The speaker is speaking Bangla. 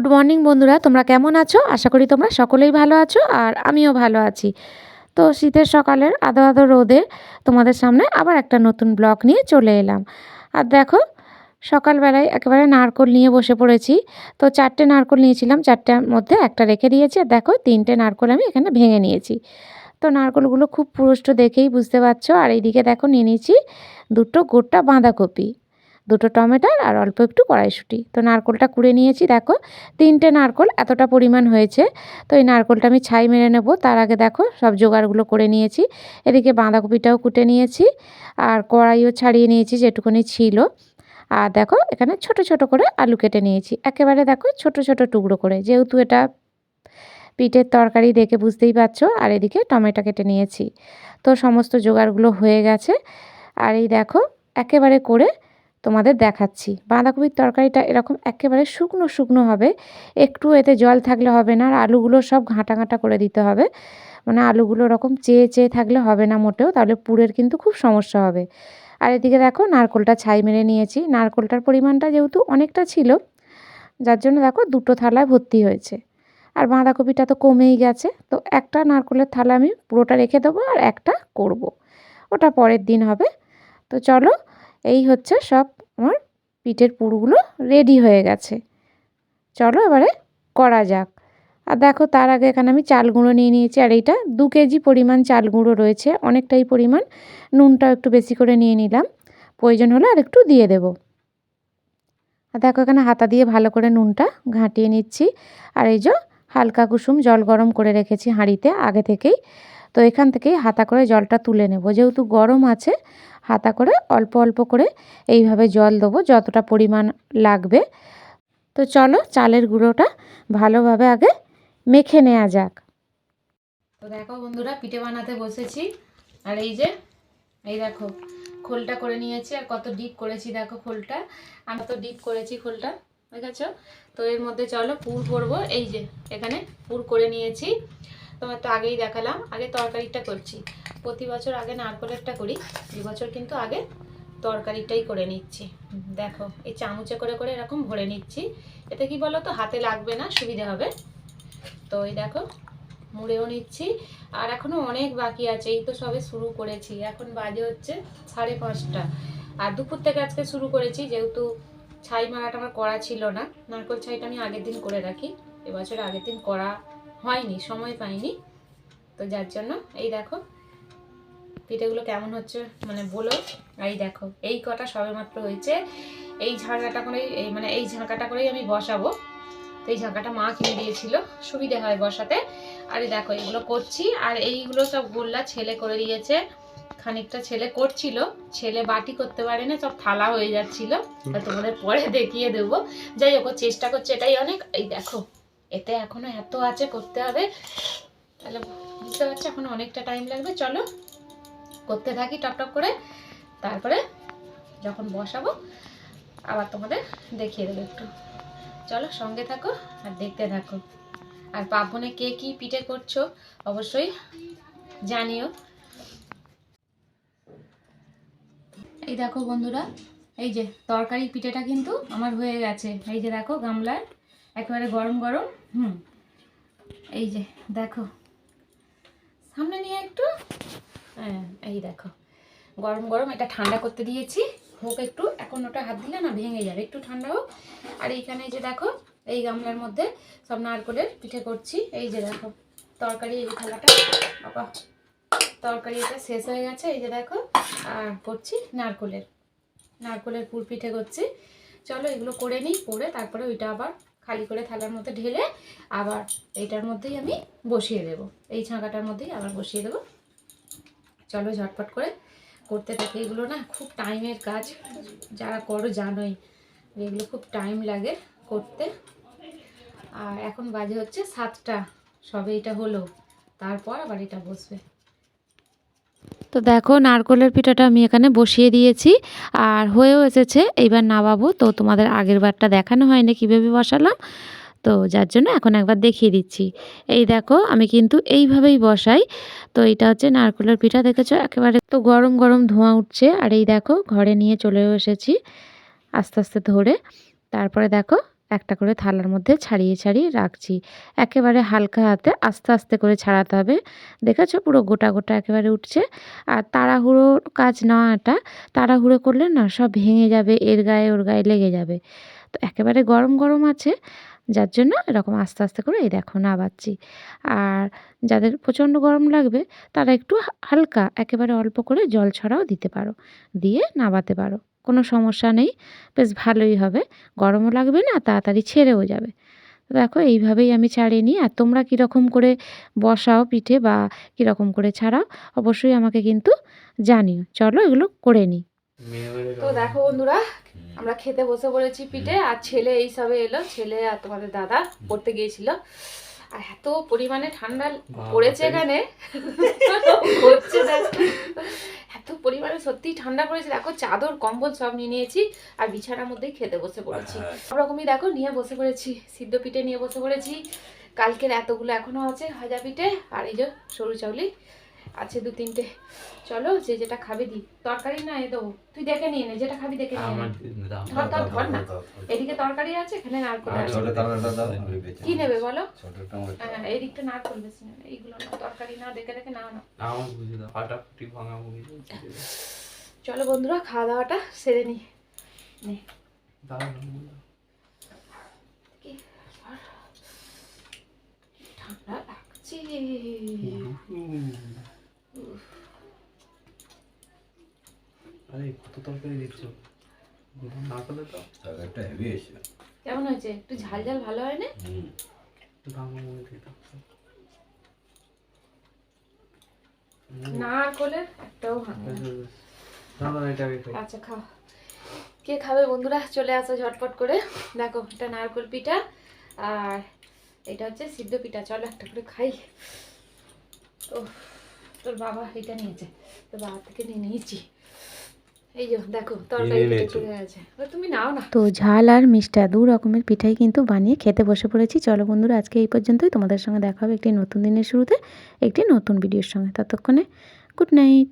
গুড মর্নিং বন্ধুরা, তোমরা কেমন আছো? আশা করি তোমরা সকলেই ভালো আছো আর আমিও ভালো আছি। তো শীতের সকালের আদো আদো রোদে তোমাদের সামনে আবার একটা নতুন ব্লগ নিয়ে চলে এলাম। আর দেখো, সকালবেলায় একেবারে নারকোল নিয়ে বসে পড়েছি। তো চারটে নারকোল নিয়েছিলাম চারটের মধ্যে একটা রেখে দিয়েছি। আর দেখো, তিনটে নারকোল আমি এখানে ভেঙে নিয়েছি। তো নারকোলগুলো খুব পুরুষ্ট দেখেই বুঝতে পারছ। আর এইদিকে দেখো, নিয়ে নিয়েছি দুটো গোটা বাঁধাকপি। দুটো টমেটোর আর অল্প একটু কড়াইশুঁটি। তো নারকোলটা কুড়ে নিয়েছি, দেখো। তিনটে নারকোল এতটা পরিমাণ হয়েছে। তো এই নারকোলটা আমি ছাই মেরে নেব। তার আগে দেখো, সব জোগাড়গুলো করে নিয়েছি। এদিকে বাঁধাকপিটাও কুটে নিয়েছি। আর কড়াইও ছাড়িয়ে নিয়েছি যেটুকুনি ছিল। আর দেখো, এখানে ছোট ছোট করে আলু কেটে নিয়েছি। একেবারে দেখো, ছোট ছোট টুকরো করে। যেহেতু এটা পিঠের তরকারি, দেখে বুঝতেই পারছ। আর এদিকে টমেটো কেটে নিয়েছি। তো সমস্ত জোগাড়গুলো হয়ে গেছে। আর এই দেখো, একেবারে করে তোমাদের দেখাচ্ছি। বাঁধাকপির তরকারিটা এরকম একেবারে শুকনো শুকনো হবে। একটু এতে জল থাকলে হবে না, আর আলুগুলো সব ঘাঁটা ঘাঁটা করে দিতে হবে। মানে আলুগুলো ওরকম চেয়ে চেয়ে থাকলে হবে না মোটেও, তাহলে পুরের কিন্তু খুব সমস্যা হবে। আর এদিকে দেখো, নারকোলটা ছাই মেরে নিয়েছি। নারকোলটার পরিমাণটা যেহেতু অনেকটা ছিল, যার জন্য দেখো দুটো থালায় ভর্তি হয়েছে। আর বাঁধাকপিটা তো কমেই গেছে, তো একটা নারকোলের থালা আমি পুরোটা রেখে দেবো আর একটা করব। ওটা পরের দিন হবে। তো চলো এই হচ্ছে সব আমার পিঠের পুরগুলো রেডি হয়ে গেছে। চলো এবারে করা যাক। আর দেখো তার আগে এখানে আমি চাল গুঁড়ো নিয়ে নিয়েছি। আর এইটা দু কেজি পরিমাণ চাল গুঁড়ো রয়েছে। অনেকটাই পরিমাণ। নুনটাও একটু বেশি করে নিয়ে নিলাম। প্রয়োজন হলে আর একটু দিয়ে দেব। আর দেখো এখানে হাতা দিয়ে ভালো করে নুনটা ঘাঁটিয়ে নিচ্ছি। আর এই যে হালকা কুসুম জল গরম করে রেখেছি হাঁড়িতে আগে থেকেই। তো এখান থেকেই হাতা করে জলটা তুলে নেব। যেহেতু গরম আছে হাতা করে অল্প অল্প করে এইভাবে জল দেবো যতটা পরিমাণ লাগবে। তো চলো চালের গুঁড়োটা ভালোভাবে আগে মেখে নেওয়া যাক। তো দেখো বন্ধুরা, পিঠে বানাতে বসেছি। আর এই যে, এই দেখো, খোলটা করে নিয়েছি আর কত ডিপ করেছি দেখো খোলটা। আমি তো ডিপ করেছি খোলটা, দেখেছ? তো এর মধ্যে চলো পুর করব। এই যে, এখানে পুর করে নিয়েছি। তোমার তো আগেই দেখালাম, আগে তরকারিটা করছি। প্রতি বছর আগে নারকলেরটা করি এবছর কিন্তু আগে তরকারিটাই করে নিচ্ছি। দেখো, এই চামচে করে করে এরকম ভরে নিচ্ছি। এতে কি বলো তো হাতে লাগবে না, সুবিধা হবে। তো এই দেখো, মুড়েও নিচ্ছি। আর এখনও অনেক বাকি আছে, এই তো সবে শুরু করেছি। এখন বাজে হচ্ছে সাড়ে পাঁচটা। আর দুপুর থেকে আজকে শুরু করেছি, যেহেতু ছাই মারাটা আমার করা ছিল না, নারকল ছাইটা আমি আগের দিন করে রাখি। এবছর আগের দিন করা হয়নি, সময় পাইনি। তো যার জন্য, এই দেখো পিঠেগুলো কেমন হচ্ছে মানে বলো। এই দেখো এই কটা সবে মাত্র হয়েছে। এই ঝাঁকাটা করেই এই মানে এই ঝাঁকাটা করেই আমি বসাবো। তো এই ঝাঁকাটা মা কিনে দিয়েছিল সুবিধে হয় বসাতে। আর এই দেখো এগুলো করছি। আর এইগুলো সব গোল্লা ছেলে করে দিয়েছে। খানিকটা ছেলে করছিল ছেলে বাটি করতে পারে না সব থালা হয়ে যাচ্ছিল। আর তোমাদের পরে দেখিয়ে দেবো। যাই হোক চেষ্টা করছে এটাই অনেক। এই দেখো এতে এখনও এত আছে করতে হবে। তাহলে বুঝতে পারছ এখন অনেকটা টাইম লাগবে। চলো করতে থাকি টপ টপ করে, তারপরে যখন বসাবো, আবার তোমাদের দেখিয়ে দেবো একটু। চলো সঙ্গে থাকো আর দেখতে থাকো। আর পাবনে কে কি পিঠে করছ অবশ্যই জানিও। এই দেখো বন্ধুরা, এই যে তরকারি পিঠেটা কিন্তু আমার হয়ে গেছে। এই যে দেখো গামলায় একেবারে গরম গরম, হুম। এই যে দেখো, সামনে নিয়ে একটু হ্যাঁ এই দেখো। গরম গরম এটা ঠান্ডা করতে দিয়েছি। হোক একটু, এখন ওটা হাত দিলে না ভেঙে যাবে। একটু ঠান্ডা হোক। আর এইখানে যে দেখো, এই গামলার মধ্যে সব নারকলের পিঠে করছি। এই যে দেখো, তরকারি এই থালাটা। বাবা, তরকারি এটা শেষ হয়ে গেছে। এই যে দেখো আর করছি নারকলের। নারকলের পুর পিঠে করছি। চলো এগুলো করে নিই, করে তারপরে ওইটা আবার খালি করে থালার মধ্যে ঢেলে আবার এইটার মধ্যেই আমি বসিয়ে দেব। এই ছাঁকাটার মধ্যেই আবার বসিয়ে দেবো। চলো ঝটপট করে করতে থাকি। এগুলো না খুব টাইমের কাজ। যারা করো জানোই এগুলো খুব টাইম লাগে করতে। আর এখন বাজে হচ্ছে সাতটা। সবে এটা হলো। তারপর আবার এটা বসবে। তো দেখো, নারকলের পিঠাটা আমি এখানে বসিয়ে দিয়েছি। আর হয়েও এসেছে। এইবার নামাবো। তো তোমাদের আগের বারটা দেখানো হয়নি কীভাবে বসালাম। তো যার জন্য এখন একবার দেখিয়ে দিচ্ছি। এই দেখো, আমি কিন্তু এইভাবেই বসাই। তো এটা হচ্ছে নারকলের পিঠা, দেখেছ? একেবারে তো গরম গরম ধোঁয়া উঠছে। আর এই দেখো, ঘরে নিয়ে চলে এসেছি আস্তে আস্তে ধরে। তারপরে দেখো, একটা করে থালার মধ্যে ছাড়িয়ে ছাড়িয়ে রাখছি। একেবারে হালকা হাতে আস্তে আস্তে করে ছাড়াতে হবে। দেখেছ? পুরো গোটা গোটা একেবারে উঠছে। আর তাড়াহুড়োর কাজ না এটা। তাড়াহুড়ো করলে না সব ভেঙে যাবে, এর গায়ে ওর গায়ে লেগে যাবে। তো একেবারে গরম গরম আছে। যার জন্য এরকম আস্তে আস্তে করে, এই দেখো নাবাচ্ছি। আর যাদের প্রচণ্ড গরম লাগবে, তারা একটু হালকা, একেবারে অল্প করে জল ছড়াও দিতে পারো। দিয়ে নাবাতে পারো, কোনো সমস্যা নেই, বেশ ভালোই হবে। গরমও লাগবে না, তাড়াতাড়ি ছেড়েও যাবে। দেখো এইভাবেই আমি ছাড়িয়ে নিই। আর তোমরা কীরকম করে বসাও পিঠে বা কীরকম করে ছাড়াও, অবশ্যই আমাকে কিন্তু জানিও। চলো এগুলো করে নিই। তো দেখো বন্ধুরা আমরা খেতে বসে পড়েছি পিঠে আর ছেলে এই সবে এলো ছেলে আর তোমাদের দাদা পড়তে গিয়েছিল। আর এত পরিমাণে ঠান্ডা পড়েছে এখানে। হচ্ছে এত পরিমাণে সত্যি ঠান্ডা পড়েছে। দেখো চাদর কম্বল সব নিয়ে নিয়েছি আর বিছানার মধ্যেই খেতে বসে পড়েছি। সব রকমই দেখো নিয়ে বসে পড়েছি। সিদ্ধ পিঠে নিয়ে বসে পড়েছি। কালকের এতগুলো এখনও আছে ভাজা পিঠে আর এই যে সরু চাউলি। আছে দু তিনটে। চলো যে যেটা খাবে দি। তরকারি না এ দেবো। তুই দেখে নিয়ে নে যেটা খাবি দেখে নিয়ে ধর ধর ধর না। এদিকে তরকারি আছে এখানে নারকল আছে। কি নেবে বলো? হ্যাঁ এদিকটা নারকল বেশি নেবে এইগুলো না তরকারি না দেখে দেখে নাও না। চলো বন্ধুরা খাওয়া দাওয়াটা সেরে নি। ঠান্ডা লাগছে। আরে কত তরকারি দিচ্ছ না করলে তো? কেমন হয়েছে? একটু ঝাল ঝাল ভালো হয় না? ভাঙা একটাও ভালো না। দাদা এটাকে খাই আচ্ছা খাও। কে খাবে বন্ধুরা? চলে আসো ঝটপট করে। দেখো এটা নারকল পিঠা আর এটা হচ্ছে সিদ্ধ পিঠা। চলো একটা করে খাই। ও তোর বাবা এটা নিয়েছে। তোর বাবা থেকে নিয়ে নিয়েছি। তো ঝাল আর মিষ্টা দু রকমের পিঠাই কিন্তু বানিয়ে খেতে বসে পড়েছি। চলো বন্ধুরা আজকে এই পর্যন্তই। তোমাদের সঙ্গে দেখা হবে একটি নতুন দিনের শুরুতে একটি নতুন ভিডিওর সঙ্গে। ততক্ষণে গুড নাইট।